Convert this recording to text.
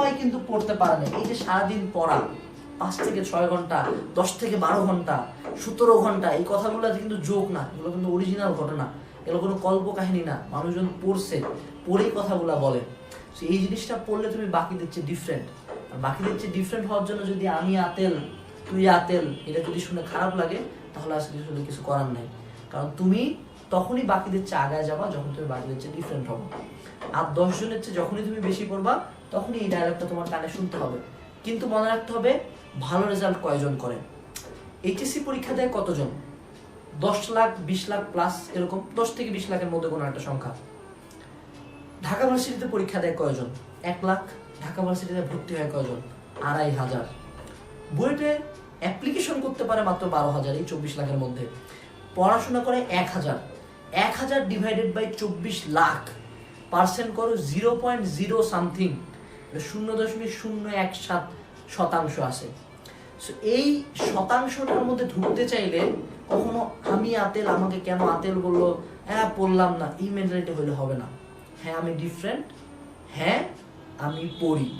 সবাই কিন্তু পড়তে পারে না। এই যে সারাদিন পড়া, পাঁচ থেকে ছয় ঘণ্টা, দশ থেকে বারো ঘণ্টা, সতেরো ঘণ্টা, এই কথাগুলো কিন্তু যোগ না, এগুলো কিন্তু অরিজিনাল ঘটনা। এগুলো কোনো কল্প কাহিনী না, মানুষজন পড়ছে, পড়েই কথাগুলো বলে। So এই জিনিসটা পড়লে তুমি বাকিদের চেয়ে ডিফারেন্ট আর বাকিদের চেয়ে ডিফারেন্ট হওয়ার জন্য যদি আমি আতেল, তুই আতেল, এটা যদি শুনে খারাপ লাগে, তাহলে আসলে আসলে কিছু করার নাই। কারণ তুমি তখনই বাকিদের চেয়ে আগায় যাবা যখন তুমি বাকিদের চেয়ে ডিফারেন্ট হবে। আর দশজনের চেয়ে যখনই তুমি বেশি পড়বা তখনই এই ডায়লগটা তোমার কানে শুনতে হবে। কিন্তু মনে রাখতে হবে, ভালো রেজাল্ট কয়জন করে? এইচএসসি পরীক্ষা দেয় কতজন? দশ লাখ, বিশ লাখ প্লাস এরকম, দশ থেকে বিশ লাখের মধ্যে কোনো একটা সংখ্যা। ঢাকা ভার্সিটিতে পরীক্ষা দেয় কয়জন? এক লাখ, ঢাকা ভার্সিটিতে ভর্তি হয় কয়জন? আড়াই হাজার। বুয়েটে অ্যাপ্লিকেশন করতে পারে মাত্র বারো হাজার, এই চব্বিশ লাখের মধ্যে। পড়াশোনা করে এক হাজার। এক হাজার ডিভাইডেড বাই চব্বিশ লাখ। পার্সেন্ট করো জিরো পয়েন্ট জিরো সামথিং শূন্য দশমিক শূন্য এক সাত শতাংশ আছে। তো এই শতাংশটার মধ্যে ঢুকতে চাইলে কখনো আমি আতেল, আমাকে কেন আতেল বলল হ্যাঁ পড়লাম না। এই মেন্টালিটি হলে হবে না। হ্যাঁ আমি ডিফারেন্ট হ্যাঁ আমি পড়ি।